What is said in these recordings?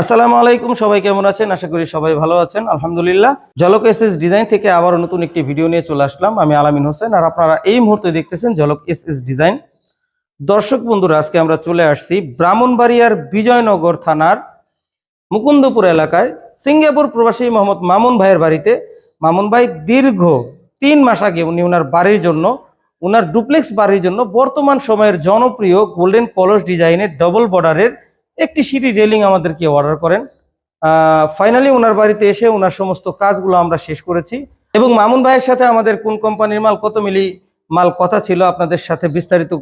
আসসালামু আলাইকুম, সবাই কেমন আছেন? আশা করি সবাই ভালো আছেন। আলহামদুলিল্লাহ, ঝলক এস ডিজাইন থেকে আবারও নতুন একটি ভিডিও নিয়ে চলে আসলাম। আমি আলামিন হোসেন, আর আপনারা এই মুহূর্তে দেখতেছেন ঝলক এস ডিজাইন। দর্শক বন্ধুরা, আজকে আমরা চলে আসছি ব্রাহ্মণবাড়িয়ার বিজয়নগর থানার মুকুন্দপুর এলাকায়। সিঙ্গাপুর প্রবাসী মোহাম্মদ মামুন ভাইয়ের বাড়িতে। মামুন ভাই দীর্ঘ তিন মাস আগে উনি ওনার বাড়ির জন্য ওনার ডুপ্লেক্স বাড়ির জন্য বর্তমান সময়ের জনপ্রিয় গোল্ডেন কলস ডিজাইনের ডবল বর্ডারের একটি সিঁড়ি রেলিং আমাদেরকে অর্ডার করেন। ফাইনালি ওনার বাড়িতে এসে ওনার সমস্ত কাজগুলো আমরা শেষ করেছি। এবং মামুন ভাইয়ের সাথে আমাদের কোন কোম্পানির মাল, কত মিলি মাল, কথা ছিল, আপনাদের সাথে বিস্তারিত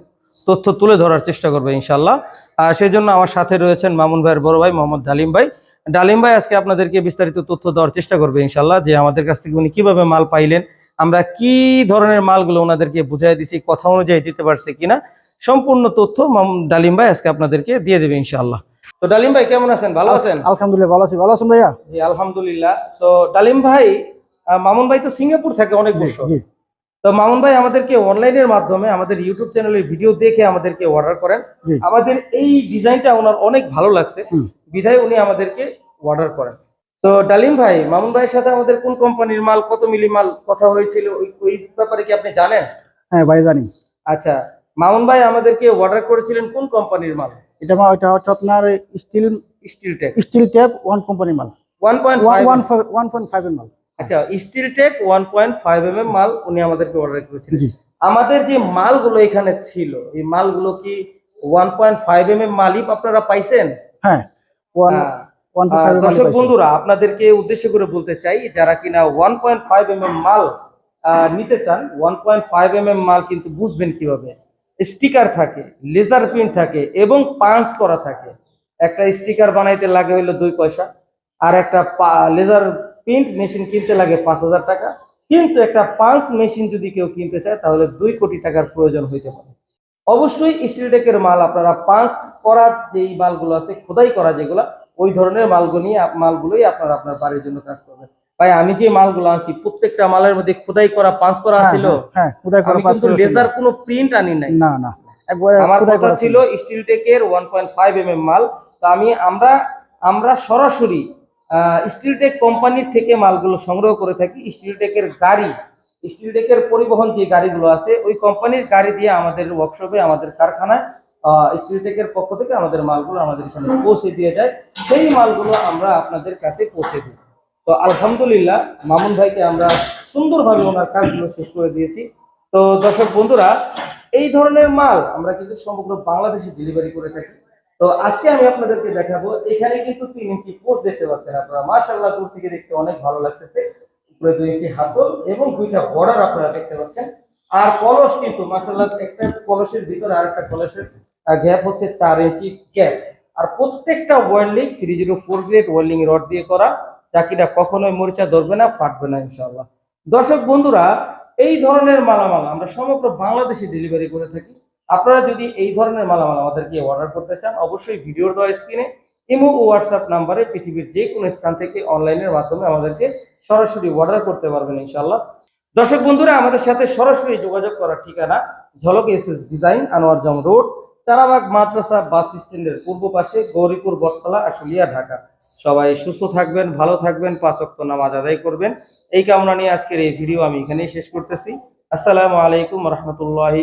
তথ্য তুলে ধরার চেষ্টা করবে ইনশাল্লাহ আর সেই জন্য আমার সাথে রয়েছেন মামুন ভাইয়ের বড় ভাই মোহাম্মদ ডালিম ভাই। ডালিম ভাই, আজকে আপনাদেরকে বিস্তারিত তথ্য দেওয়ার চেষ্টা করবে ইনশাল্লাহ যে আমাদের কাছ থেকে উনি কীভাবে মাল পাইলেন আমরা কি ধরনের মালগুলো ওনাদেরকে বুঝাই দিছি কথা অনুযায়ী দিতে পারছে কিনা সম্পূর্ণ তথ্য ডালিম ভাই আজকে আপনাদেরকে দিয়ে দেবে ইনশাল্লাহ তো ডালিম ভাই কেমন আছেন? ভালো আছেন? আলহামদুলিল্লাহ ভালো আছি। ভালো আছেন ভাইয়া? জি আলহামদুলিল্লাহ। তো ডালিম ভাই মামুন ভাই তো সিঙ্গাপুর থাকে অনেক বছর। জি। তো মামুন ভাই আমাদেরকে অনলাইনের মাধ্যমে আমাদের ইউটিউব চ্যানেলের ভিডিও দেখে আমাদেরকে অর্ডার করেন। আমাদের এই ডিজাইনটা ওনার অনেক ভালো লাগছে। বিধায় উনি আমাদেরকে অর্ডার করেন। তো ডালিম ভাই মামুন ভাইয়ের সাথে আমাদের কোন কোম্পানির মাল কত মিলি মাল কথা হয়েছিল? ওই ওই ব্যাপারে কি আপনি জানেন? হ্যাঁ ভাই জানি। আচ্ছা মামুন ভাই আমাদেরকে অর্ডার করেছিলেন কোন কোম্পানির মাল? এটা মা এটা হচ্ছে আপনার steel steel tech steel tap one company মাল। One point one point five এর মাল। আচ্ছা steel tech one point five M M মাল উনি আমাদেরকে অর্ডার করেছিলেন। জি। আমাদের যে মালগুলো এখানে ছিল এই মালগুলো কি ওয়ান পয়েন্ট ফাইভ এম মালই আপনারা পাইছেন? হ্যাঁ। হ্যাঁ। দর্শক বন্ধুরা আপনাদেরকে উদ্দেশ্য করে বলতে চাই যারা কিনা one point five M M মাল নিতে চান one point five M M মাল কিন্তু বুঝবেন কীভাবে। স্টিকার থাকে লেজার প্রিন্ট থাকে এবং পাঞ্চ করা থাকে। একটা স্টিকার বানাইতে লাগে হইল দুই পয়সা আর একটা লেজার প্রিন্ট মেশিন কিনতে লাগে পাঁচ হাজার টাকা। কিন্তু একটা পাঞ্চ মেশিন যদি কেউ কিনতে চায় তাহলে দুই কোটি টাকার প্রয়োজন হইতে পারে। অবশ্যই স্টিলটেকের মাল আপনারা পাঁচ করা যেই মালগুলো আছে খোদাই করা যেগুলা ওই ধরনের মালগুলো নিয়ে মালগুলোই আপনারা আপনার বাড়ির জন্য কাজ করবেন ভাই আমি যে মালগুলো আনছি প্রত্যেকটা মালের মধ্যে খোদাই করা পাঁচ করা ছিল? হ্যাঁ করে আমি পাস লেজার কোনো প্রিন্ট আনি নাই। না না একবারে আমার কথা ছিল steel টেকের one point five M M মাল। তো আমি আমরা আমরা সরাসরি স্টিল টেক কোম্পানির থেকে মালগুলো সংগ্রহ করে থাকি। স্টিল টেকের গাড়ি স্টিল টেকের পরিবহন যে গাড়িগুলো আছে ওই কোম্পানির গাড়ি দিয়ে আমাদের ওয়ার্কশপে আমাদের কারখানায় স্টিল টেকের পক্ষ থেকে আমাদের মালগুলো আমাদের এখানে পৌঁছে দিয়ে যায়। সেই মালগুলো আমরা আপনাদের কাছে পৌঁছে দিই। তো আলহামদুলিল্লাহ, মামুন ভাইকে আমরা সুন্দরভাবে ওনার কাজগুলো শেষ করে দিয়েছি। তো দর্শক বন্ধুরা, এই ধরনের মাল আমরা কিন্তু সমগ্র বাংলাদেশে ডেলিভারি করে থাকি। তো আজকে আমি আপনাদেরকে দেখাবো, এখানে কিন্তু তিন ইঞ্চি পোস্ট দেখতে পাচ্ছেন আপনারা। মাশাআল্লাহ, দূর থেকে দেখতে অনেক ভালো লাগতেছে। উপরে দুই ইঞ্চি হাতল এবং দুইটা বর্ডার আপনারা দেখতে পাচ্ছেন। আর কলস কিন্তু, মাশাআল্লাহ, একটা কলসের ভিতরে আর একটা কলসের গ্যাপ হচ্ছে চার ইঞ্চি গ্যাপ আর প্রত্যেকটা welding three zero four grade welding rod দিয়ে করা। চাকিটা কখনোই মরিচা ধরবে না, ফাটবে না ইনশাল্লাহ দর্শক বন্ধুরা, এই ধরনের মালামাল আমরা সমগ্র বাংলাদেশে ডেলিভারি করে থাকি। আপনারা যদি এই ধরনের মালামাল আমাদেরকে অর্ডার করতে চান, অবশ্যই ভিডিওর দেওয়া স্ক্রিনে ইমো ও হোয়াটসঅ্যাপ নাম্বারে পৃথিবীর যে কোনো স্থান থেকে অনলাইনের মাধ্যমে আমাদেরকে সরাসরি অর্ডার করতে পারবেন ইনশাল্লাহ দর্শক বন্ধুরা, আমাদের সাথে সরাসরি যোগাযোগ করার ঠিকানা Jhalak S S design Anwarjang road Charabag মাদ্রাসা বাস স্ট্যান্ডের পূর্ব পাশে গৌরীপুর বটতলা, আশুলিয়া, ঢাকা। সবাই সুস্থ থাকবেন, ভালো থাকবেন, পাঁচ ওয়াক্ত নামাজ আদায় করবেন। এই কামনা নিয়ে আজকের এই ভিডিও আমি এখানেই শেষ করতেছি। আসসালামু আলাইকুম রহমতুল্লাহি